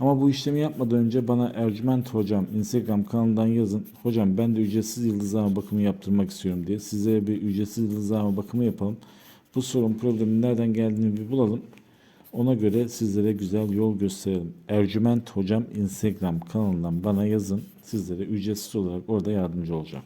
Ama bu işlemi yapmadan önce bana Ercüment Hocam Instagram kanalından yazın. Hocam ben de ücretsiz yıldızlama bakımı yaptırmak istiyorum diye. Sizlere bir ücretsiz yıldızlama bakımı yapalım. Bu sorun problemin nereden geldiğini bir bulalım. Ona göre sizlere güzel yol gösterelim. Ercüment Hocam Instagram kanalından bana yazın. Sizlere ücretsiz olarak orada yardımcı olacağım.